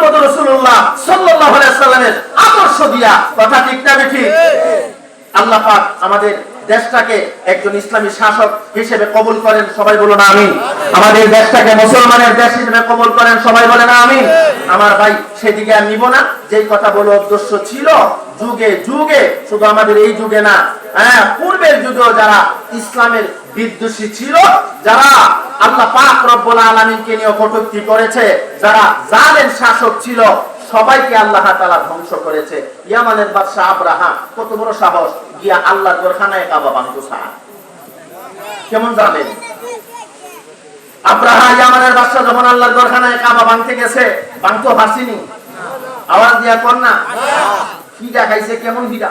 মুহাম্মদ আদর্শ দিয়া। কথা ঠিক না ঠিক। আল্লাহ পাক আমাদের দেশটাকে একজন ইসলামী শাসক হিসেবে কবুল করেন, সবাই বলুন আমিন। আমাদের দেশটাকে মুসলমানের দেশ হিসেবে কবুল করেন, সবাই বলেন আমিন। আমার ভাই সেদিকে আর নিব না, যেই কথা বলো উদ্দেশ্য ছিল, যুগে যুগে, শুধু আমাদের এই যুগে না হ্যাঁ পূর্বের যুগেও যারা ইসলামের বিদ্বেষী ছিল, যারা আল্লাহ পাক রব্বুল আলামিনকে নিয়ে কটূক্তি করেছে, যারা জালেম শাসক ছিল সবাইকে আল্লাহ তালা ধ্বংস করেছে। ইয়ামানের বাদশা আব্রাহা কত বড় সাহস। গিয়া আল্লাহ গোরখানায় কাবা বাংতো কেমন জানেন? আব্রাহা ইয়ামানের বাদশাহ যখন গোরখানায় কাবা গেছে আওয়াজ দিয়া কর না। কি দেখাইছে কেমন হিরা?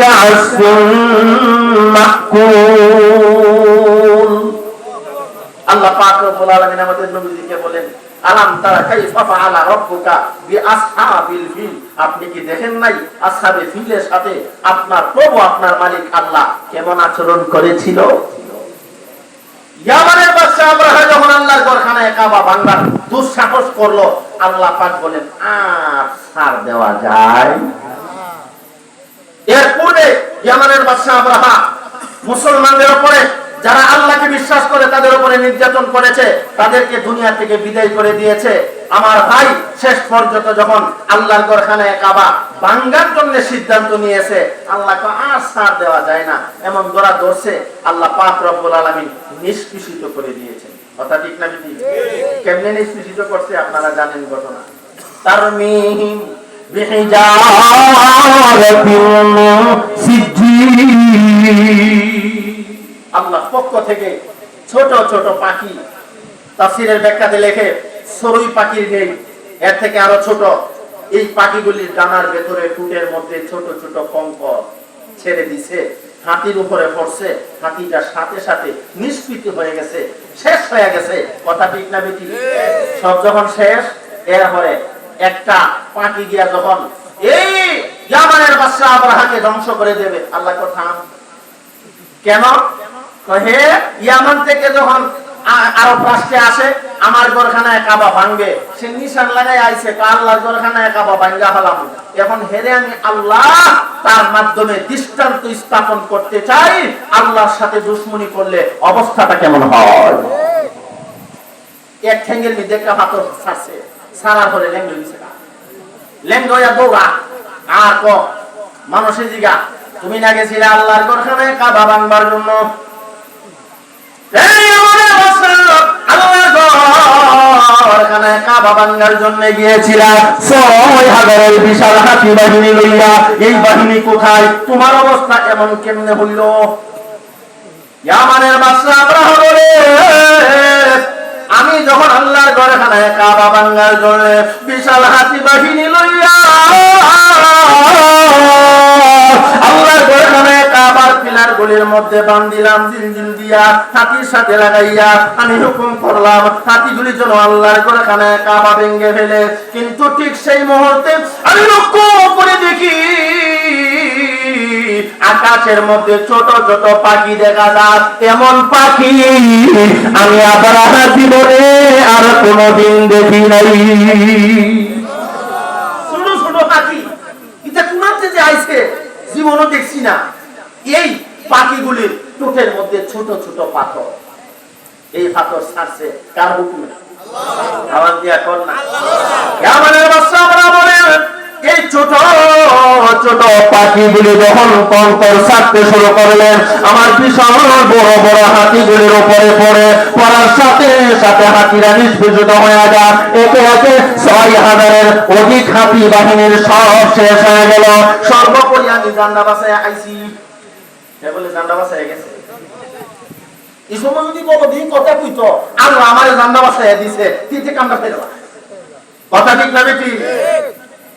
كعصف مأكول আল্লাহ পাক রব্বুল আলামিন আমাদের নবীজিকে বলেন আলাম তারা কাইফা ফাআলা রাব্বুকা বিআসহাবিল ফিল আপনি কি দেখেন নাই আসহাবে ফিলের সাথে আপনার প্রভু আপনার মালিক আল্লাহ কেমন আচরণ করেছিল ইয়ামানের বাদশা আব্রাহা যখন আল্লাহর ঘরখানায় কাবা ভাঙবার দুঃসাহস করলো আল্লাহ পাক বলেন আর ছাড় দেওয়া যায় এর পূর্বে ইয়ামানের বাদশাহ আব্রাহা। মুসলমানদের উপরে যারা আল্লাহকে বিশ্বাস করে, তাদের উপরে নির্যাতন করেছে, তাদেরকে দুনিয়া থেকে বিদায় করে দিয়েছে। আমার ভাই শেষ পর্যন্ত যখন আল্লাহর গরখানায় কাবা ভাঙ্গার জন্য সিদ্ধান্ত নিয়েছে, আল্লাহকে আর সার দেওয়া যায় না। এমন গোড়া ধরছে, আল্লাহ পাক রব্বুল আলমী নিষ্পিষিত করে দিয়েছে কথা ঠিক না বিধি কেমনে নিষ্পিষিত করছে আপনারা জানেন ঘটনা? তার মিহিম বিহিজা আল্লাহ পক্ষ থেকে ছোট ছোট পাখি তাফসিরের ব্যাখ্যাতে লেখে, সরুই পাখির নেই, এর থেকে আরও ছোট। এই পাখিগুলির ডানার ভেতরে টুটের মধ্যে ছোট ছোট কঙ্ক ছেড়ে দিছে। হাতির উপরে পড়ছে। হাতিটা সাথে সাথে নিষ্কৃতি হয়ে গেছে, শেষ হয়ে গেছে। কথা ঠিক না বেটি? সব যখন শেষ, এরপরে একটা পাখি গিয়া যখন, এই ইয়ামানের ধ্বংস করে দেবে। আল্লাহ কথা। কেন? ইয়ামান থেকে যখন আসে, আমার কাবা ভাঙবে। সে নিশান লাগাই আইছে কাবা ভাঙ্গা হলাম। এখন হেরে আমি আল্লাহ তার মাধ্যমে দৃষ্টান্ত স্থাপন করতে চাই। আল্লাহর সাথে দুশ্মনী করলে অবস্থাটা কেমন হয়? এক ঠেঙ্গের মধ্যে একটা ছাড়ছে। পরে লেঙ্গে দিছে লেঙ্গে দৌড়া। আর ক, মানুষের জিগা, তুমি না গেছিলে আল্লাহর গরখানায় কাবা ভাঙবার জন্য। কাবা তোমার অবস্থা কেমনে আমি যখন আল্লাহর গরখানায় কাবা ভাঙার জন্য বিশাল হাতি বাহিনী লইয়া কিন্তু ঠিক সেই মুহূর্তে আমি লক্ষ্য করে দেখি, আকাশের মধ্যে ছোট ছোট পাখি দেখা যায়। এমন পাখি আমি আবার আমার জীবনে আর কোনোদিন দেখি নাই ছোট ছোট পাখি এটা কুমারতে যে আইছে জীবনও দেখছি না। এই পাখিগুলির টুটের মধ্যে ছোট ছোট পাথর। এই পাথর ছাড়ছে কার হুকুমে? আমার দিয়া কর না। এই ছোট ছোট পাখিগুলি যখন আমার বিশাল বড় বড় হাতিগুলির উপরে পড়ে, পড়ার সাথে সাথে হাতিরা অধিক হাতি বাহিনীর সব শেষ হয়ে গেল। সর্বোপরি আমি জান্ডা বাসায় আইছি বলে জান্ডা বাসায় গেছে? এই যদি কোনোদিন কথা কইতো, আল্লাহ আমার জান্ডা দিছে, তিনটে কামটা ফেলবা কথা ঠিক না বেটি?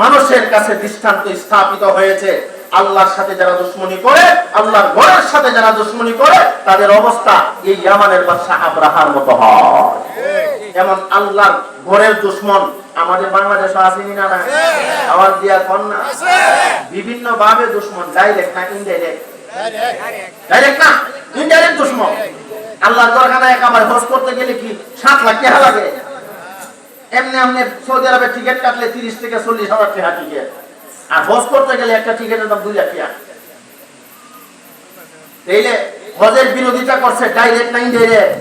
মানুষের কাছে দৃষ্টান্ত স্থাপিত হয়েছে। আল্লাহর সাথে যারা দুশ্মনী করে, আল্লাহর ঘরের সাথে যারা দুশ্মনী করে, তাদের অবস্থা এই ইয়ামানের বাদশা আব্রাহার মতো হয়। যেমন আল্লাহর ঘরের দুশ্মন আমাদের বাংলাদেশে আসেনি না না আওয়াজ দিয়া কন না? বিভিন্ন ভাবে দুশ্মন ডাইরেক্ট না ইনডাইরেক্ট ডাইরেক্ট না ইনডাইরেক্ট দুশ্মন। আল্লাহর দরকার একেবারে হজ করতে গেলে কি সাত লাখ টাকা লাগে? এমনি এমনি সৌদি আরবে টিকিট কাটলে তিরিশ থেকে চল্লিশ হাজার টাকা টিকিট। আর হজ করতে গেলে একটা টিকিটের দাম দুই লাখ টাকা। হজের বিরোধিতা করছে ডাইরেক্ট না ইনডাইরেক্ট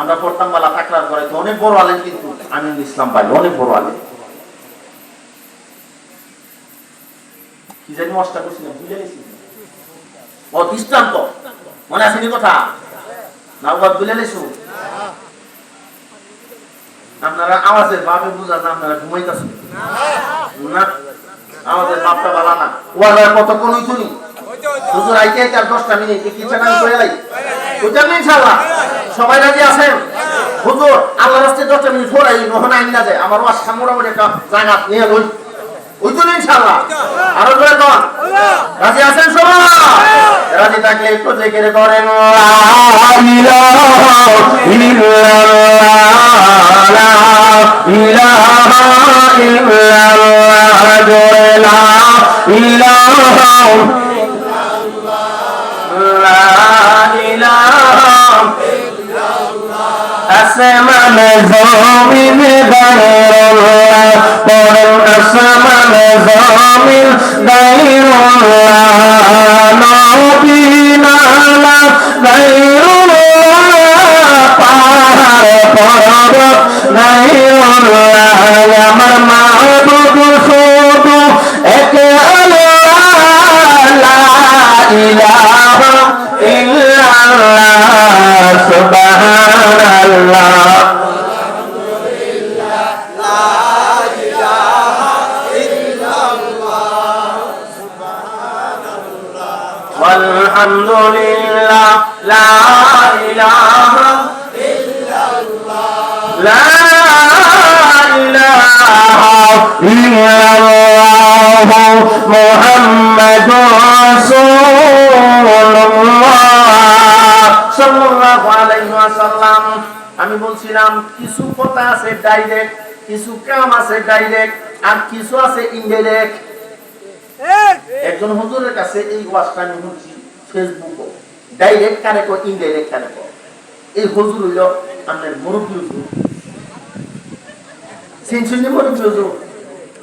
আমার পড়তাম বেলা তাকরার করে অনেক বড় আলেম কিন্তু, আমিনুল ইসলাম ভাই, অনেক বড় আলেম কি জানি করছিলাম? ও দৃষ্টান্ত মনে কথা? আপনারা আওয়াজের ভাবে বুঝান না আপনারা না? আমাদের বাপটা না। ওয়ালার হুজুর আইতে মিনিট কি ইনশাআল্লাহ? সবাই রাজি আছেন? হুজুর আল্লাহ রাস্তায় দশটা মিনিট ফোরাই নহন আইন না যায়। আমার ওয়াজ মোটামুটি একটা জায়গা নিয়ে লই। উঠুন ইনশাআল্লাহ। আরও জোরে কর। রাজি আছেন সবাই? রাজি থাকলে একটু জিকির করেন। লা ইলাহা ইল্লাল্লাহ, লা ইলাহা ইল্লাল্লাহ জোরে লা ইলাহা ইল্লাল্লাহ, লা ইলাহা আসমান জমিন দাইরুল্লাহ পরম আসমান জমিন দাইরুল্লাহ নবী নালা দাইরুল্লাহ পাহাড় পর্বত দাইরুল্লাহ আমার মাহবুব শুধু একে আল্লাহ, লা ইলাহা والحمد لله لا إله إلا الله لا إله إلا الله محمد رسول الله সাল্লাল্লাহু আমি বলছিলাম, কিছু কথা আছে ডাইরেক্ট কিছু কাম আছে ডাইরেক্ট আর কিছু আছে ইনডাইরেক্ট একজন হুজুরের কাছে এই ওয়াজটা আমি শুনছি ফেসবুকে। ডাইরেক্ট কানে কো ইনডাইরেক্ট কানে কো এই হুজুর হইল আপনার মুরব্বী হুজুর। সিনসিনি মুরব্বী হুজুর?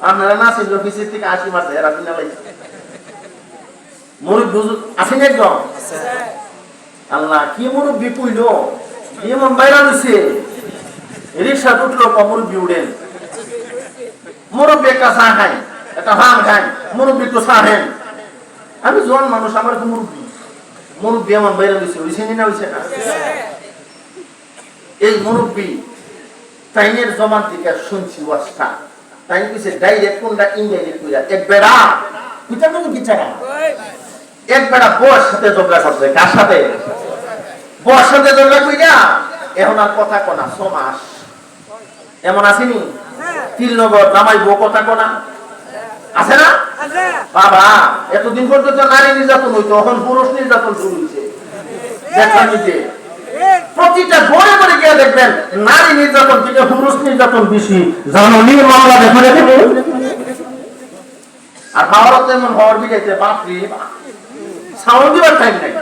আপনারা না ছিল বিসির থেকে আশি মাসে এরা লাইছে মুরব্বী হুজুর, আছেন একজন? আল্লাহ কি মুরব্বী কইল? এমন বাইরা দিছে? রিক্সা উঠল পা মুরব্বী উড়েন। মুরব্বী একটা চা খাই একটা ভাম খাই মুরব্বী একটু চা হেন আমি জোয়ান মানুষ আমার তো মুরব্বী? মুরব্বী এমন বাইরা দিছে হইছে না হইছে না? এই মুরব্বী তাইনের জমান থেকে শুনছি ওয়াজটা। তাই কইছে ডাইরেক্ট কোনটা ইনডাইরেক্ট কইরা এক বেড়া কোন কি চাকা এক বেড়া বউয়ের সাথে ঝগড়া করছে কার সাথে? সাথে ঝগড়া কইরা এখন আর কথা কোনা সমাস এমন আসেনি তিলনগর জামাই বউ কথা কোনা আছে না? বাবা এতদিন পর্যন্ত নারী নির্যাতন হইতো এখন পুরুষ নির্যাতন শুরু হয়েছে দেখলাম নিজে প্রতিটা ঘরে ঘরে গিয়ে দেখবেন নারী নির্যাতন থেকে পুরুষ নির্যাতন বেশি। জানুনি মামলা দেখে দেখে। আর ভারত এমন হওয়ার বিজাইতে বাপরি সাউন্ড দিবার টাইম নাই।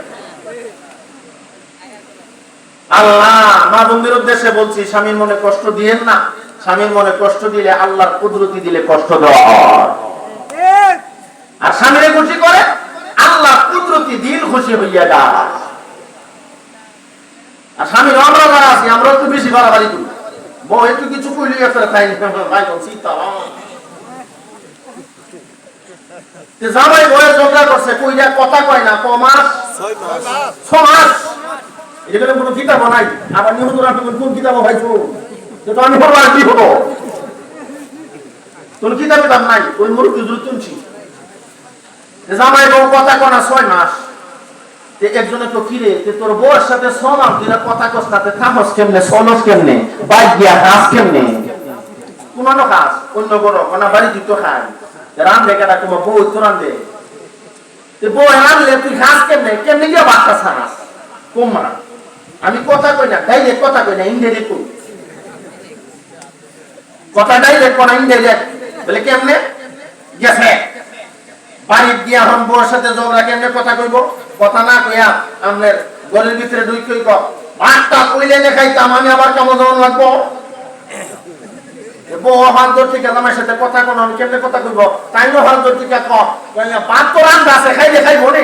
আল্লাহ মা বন্ধুর উদ্দেশ্যে বলছি, স্বামীর মনে কষ্ট দিয়েন না। স্বামীর মনে কষ্ট দিলে আল্লাহর কুদরতি দিলে কষ্ট দেওয়া আর স্বামীরে খুশি করে আল্লাহ কুদরতি দিল খুশি হইয়া যায়। আর স্বামীর আমরা যারা আছি আমরা একটু বেশি বাড়াবাড়ি করি। বউ, একটু কিছু কইলি একটা তাই ভাই বয়ে ঝগড়া করছে, কইরা কথা কয় না কমাস ছয় মাস। এটা কোনো কোনো কিতাব নাই। আবার নিহত আপনি কোন কিতাব ভাইছো তো আমি বলব আর কি হব তোর কিতাবে দাম নাই, ওই মুরুব্বি দূর তুলছি। জামাই বউ কথা কনা ছয় মাস। একজনে তো কিরে তোর বউয়ের সাথে সমাজ দিলে কথা কস না, তে থামস কেমনে সলস কেমনে, বাইক দিয়া কাজ কেমনে? কোন কাজ, অন্য বড় কোনা বাড়ি দিত খায়। রান দে কেনা তোমার বউ তো রান দে বউ রানলে তুই খাস কেমনে? কেমনে গিয়া বাচ্চা ছাড়াস? কোমরা আমি কথা কই না, ডাইরেক্ট কথা কই না ইনডাইরেক্ট কই? কথা ডাইরেক্ট কোনা ইনডাইরেক্ট বলে কেমনে? গেছে বাড়ির গিয়া হন বউর সাথে ঝগড়া কেমনে কথা কইব? কথা না কইয়া আমনের ঘরের ভিতরে দুই কইব, ভাতটা কইলে দেখাইতাম আমি আবার কেমন যেমন লাগবো? বউ হাত ধর থেকে আমার সাথে কথা কোন আমি কেমনে কথা কইব? তাই না হাত ধর থেকে ক ভাত তো রান্ধা আছে খাই দেখাই মনে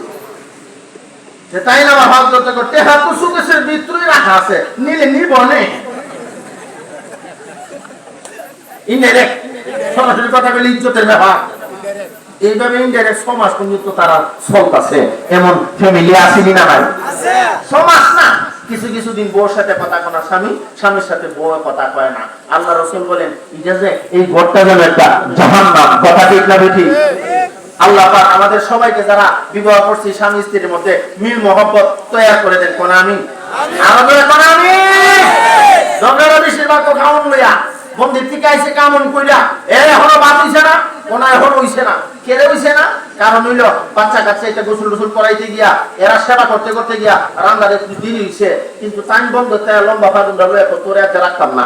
যে তাই না আমার ভাগ টেহা তো সুকেশের ভিতরেই রাখা আছে নিলে নিব নে। ইনডাইরেক্ট সরাসরি কথা বলে ইজ্জতের ব্যাপার। এইভাবে ইনডাইরেক্ট সমাজ কিন্তু তারা চলতেছে। এমন ফ্যামিলি আসেনি না ভাই? সমাজ না। কিছু কিছু দিন বউর সাথে কথা কয় না স্বামী স্বামীর সাথে বউ কথা কয় না। আল্লাহ রসুল বলেন এই ঘরটা যেন একটা জাহান্নাম। কথা ঠিক না বেঠি আল্লাহ পাক আমাদের সবাইকে যারা বিবাহ করছি স্বামী স্ত্রীর মধ্যে মিল মহব্বত তৈরি করে দেন কোন আমি বেশিরভাগ তো লইয়া মন্দির থেকে আইসে কামন কইরা এ এখনও বাদ হইছে না কোন এখন হইছে না। কেড়ে হইছে না? কারণ হইল বাচ্চা কাচ্চা এটা গোসল গোসল করাইতে গিয়া এরা সেবা করতে করতে গিয়া রান্নার একটু দেরি হইছে কিন্তু টাইম বন্ধ লম্বা ফাদুনটা লয়ে তোরে রাখতাম না।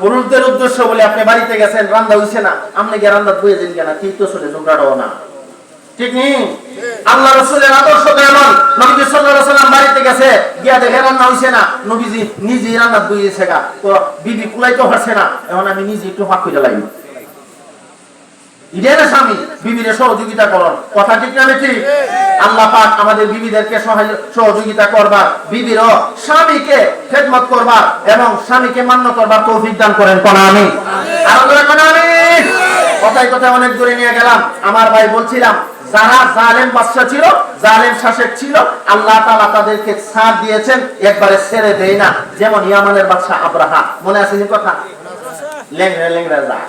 পুরুষদের উদ্দেশ্য বলে আপনি বাড়িতে গেছেন, রান্না হইছে না, আপনি গিয়ে রান্না ধুয়ে দিন কেনা ঠিক তো চলে ঝগড়াটাও না। গেছে, গিয়া দেখে রান্না হইছে না, নবীজি রান্না গা। তো না, এখন আমি নিজে একটু ফাঁক করে লাগি ইডের স্বামী বিবিরে সহযোগিতা করন কথা ঠিক না ঠিক? আল্লাহ পাক আমাদের বিবিদেরকে সহযোগিতা করবার বিবিরও স্বামীকে খেদমত করবার এবং স্বামীকে মান্য করবার তৌফিক দান করেন। কোন আমি? আরও জোরে কোন আমি? কথায় কথায় অনেক দূরে নিয়ে গেলাম। আমার ভাই বলছিলাম যারা জালেম বাদশা ছিল জালেম শাসক ছিল আল্লাহ তাআলা তাদেরকে ছাড় দিয়েছেন একবারে ছেড়ে দেয় না। যেমন ইয়ামানের বাদশা আব্রাহা। মনে আছে কথা? লেংরা লেংরা যায়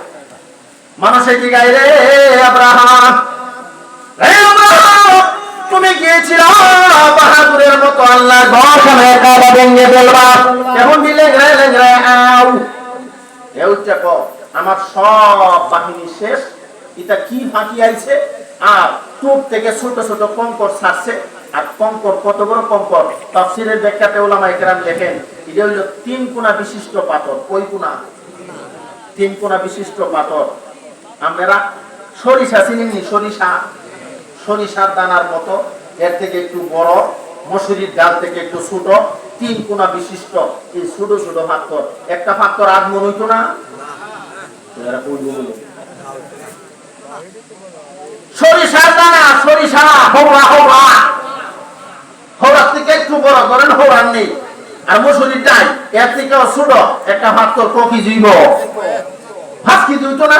দিকে রে আব্রাহাম। রে আব্রাহাম, তুমি গিয়েছিল বাহাদুরের মতো আল্লাহ ঘরখানে কাবা ভেঙে ফেলবা। এখন দিলে আমার সব বাহিনী শেষ। এটা কি ফাঁকি আইছে? আর টুপ থেকে ছোট ছোট কঙ্কর ছাড়ছে। আর কঙ্কর কত বড় কঙ্কর? তাফসিরের ব্যাখ্যাতে ওলামা একরাম লেখেন, এটা হইল তিন কোনা বিশিষ্ট পাথর। কই কোনা তিন কোনা বিশিষ্ট পাথর। আমরা সরিষা চিনি সরিষা, সরিষার দানার মতো। এর থেকে একটু বড়, মসুরির ডাল থেকে একটু ছোট, তিন কোনা বিশিষ্ট, এই ছোট ছোট পাথর একটা পাথর আধ হইতো না। সরিষার দানা, সরিষা থেকে একটু বড়, ধরেন নেই। আর মসুরির ডাল, এর থেকে ছোট, একটা পাথর কফি জুইব। ফাঁস কি জুইতো না?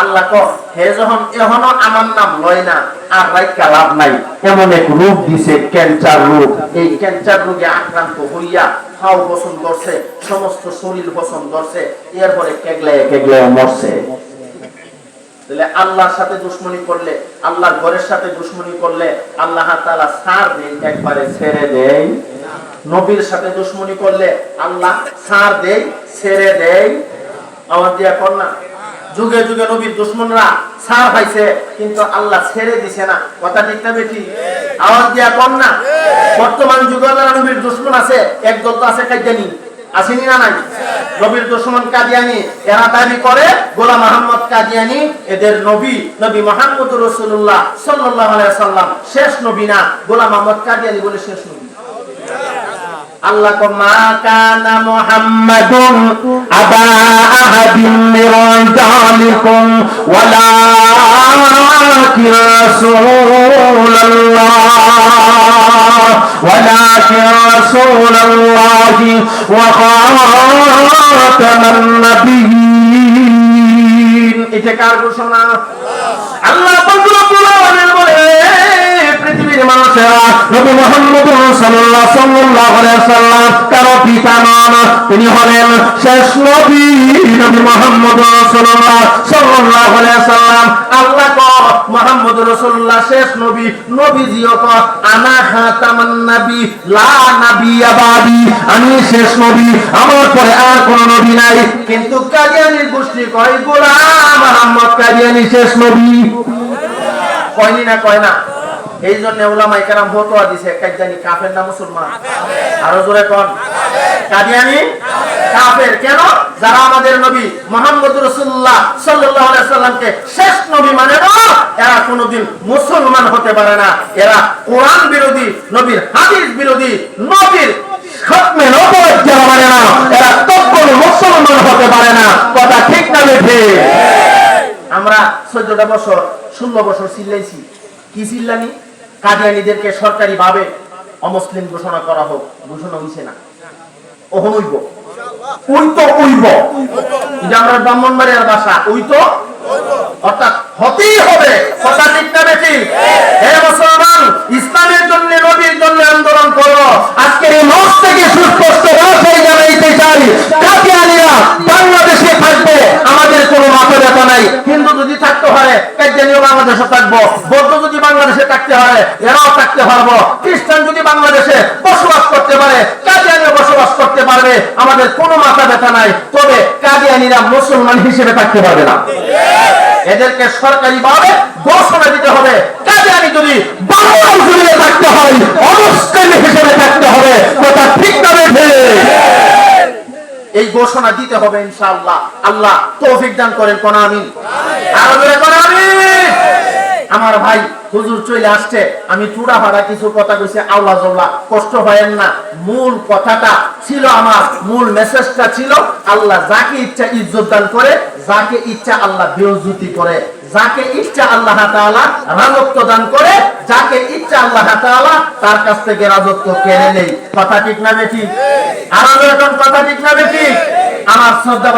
আল্লাহ ক হে যখন এখনও আমার নাম লয় না, আর রাইকা লাভ নাই। এমন এক রোগ দিছে, ক্যান্সার রোগ। এই ক্যান্সার রোগে আক্রান্ত হইয়া করছে সমস্ত শরীর করছে এরপরে কেগলে কেগলে মরছে। তাহলে আল্লাহর সাথে দুশ্মনী করলে, আল্লাহর ঘরের সাথে দুশ্মনী করলে আল্লাহ তাআলা সার দেয় একবারে ছেড়ে দেয়। নবীর সাথে দুশ্মনী করলে আল্লাহ সার দেয়, ছেড়ে দেয়। আমার দিয়া কন্যা যুগে যুগে নবীর দুশ্মনরা সার পাইছে, কিন্তু আল্লাহ ছেড়ে দিছে না। কথা ঠিক না বেটি আওয়াজ দিয়া কন্যা বর্তমান যুগে যারা নবীর দুশ্মন আছে একদল তো আছে কাইজানি আসেনি না নাই? নবীর দুশ্মন কাদিয়ানি, এরা দাবি করে গোলাম মোহাম্মদ কাদিয়ানি, এদের নবী নবী মোহাম্মদ রসুল্লাহ সাল্লাহ সাল্লাম শেষ নবী না, গোলাম মোহাম্মদ কাদিয়ানি বলে শেষ নবী। আল্লাহ কো মা কানা محمد أبا أحد من رجالكم ولكن رسول الله ولكن رسول الله وخاتم النبيين এটা কার ঘোষণা আল্লাহ নবী তিনি হলেন শেষ নবী নবী মুহাম্মদ সাল্লাম। আল্লাহ মুহাম্মদ রাসূলুল্লাহ শেষ নবী, নবীজিও ক আনা খাতামান নবী, লা নাবিয়্যা বাদি। আমি শেষ নবী, আমার পরে আর কোন নবী নাই। কিন্তু কাদিয়ানি গোষ্ঠী কয়, গোলাম মুহাম্মদ কাদিয়ানি শেষ নবী। কয়নি না, কয় না? এই জন্য ওলামাই কেরাম ফতোয়া দিছে কাদিয়ানি কাফের না মুসলমান। আরও জোরে কোন। কাদিয়ানি কাফের। কেন? যারা আমাদের নবী মোহাম্মদ রাসূলুল্লাহ সাল্লাল্লাহু আলাইহি সাল্লামকে শেষ নবী মানে না, এরা কোনোদিন মুসলমান হতে পারে না। এরা কোরআন বিরোধী, নবীর হাদিস বিরোধী, নবীর খতমে নবুয়ত যারা মানে না, এরা তখন মুসলমান হতে পারে না। কথা ঠিক না বেঠে আমরা চোদ্দটা বছর, ষোলো বছর চিল্লাইছি। কি চিল্লানি? কাদিয়ানিদেরকে সরকারি ভাবে অমুসলিম ঘোষণা করা হোক, ঘোষণা হইছে না। ওহন হইব। ওই তো আমরা ব্রাহ্মণবাড়িয়ার ভাষা, ওই তো অর্থাৎ হতেই হবে। কথা ঠিক না হে মুসলমান, ইসলামের জন্য, নবীর জন্য আন্দোলন করো। আজকে এই থেকে সুস্পষ্ট ভাষায় জানাইতে চাই। কাদিয়ানিরা বাংলাদেশে থাকবে। আমাদের কোনো মাথা ব্যথা নাই। হিন্দু যদি থাকতে হয় কার্যানীয় বাংলাদেশে থাকব। বৌদ্ধ বাংলাদেশে থাকতে হয়, এরাও থাকতে পারব। খ্রিস্টান যদি বাংলাদেশে বসবাস করতে পারে, কাদিয়ানিও বসবাস করতে পারবে, আমাদের কোনো মাথা ব্যথা নাই, তবে কাদিয়ানিরা মুসলমান হিসেবে থাকতে পারবে না। এদেরকে সরকারি ভাবে ঘোষণা দিতে হবে, কাদিয়ানি যদি বাংলা জুড়ে থাকতে হয়, অমুসলিম হিসেবে থাকতে হবে, কথা ঠিক না এই ঘোষণা দিতে হবে ইনশাআল্লাহ। আল্লাহ তৌফিক দান করেন, কোন আমিন? আরও কোন আমিন? আমার ভাই হুজুর চলে আসছে, আমি চূড়া ভাড়া কিছু কথা কইছি আল্লাহ জল্লা কষ্ট হয়েন না। মূল কথাটা ছিল আমার, মূল মেসেজটা ছিল, আল্লাহ যাকে ইচ্ছা ইজ্জত দান করে, যাকে ইচ্ছা আল্লাহ বেউজুতি করে, যাকে ইচ্ছা আল্লাহ তাআলা রাজত্ব দান করে, যাকে ইচ্ছা আল্লাহ তাআলা তার কাছ থেকে রাজত্ব কেড়ে নেই কথা ঠিক না বেঠিক? আরও কথা ঠিক না বেঠিক? আমার শ্রদ্ধা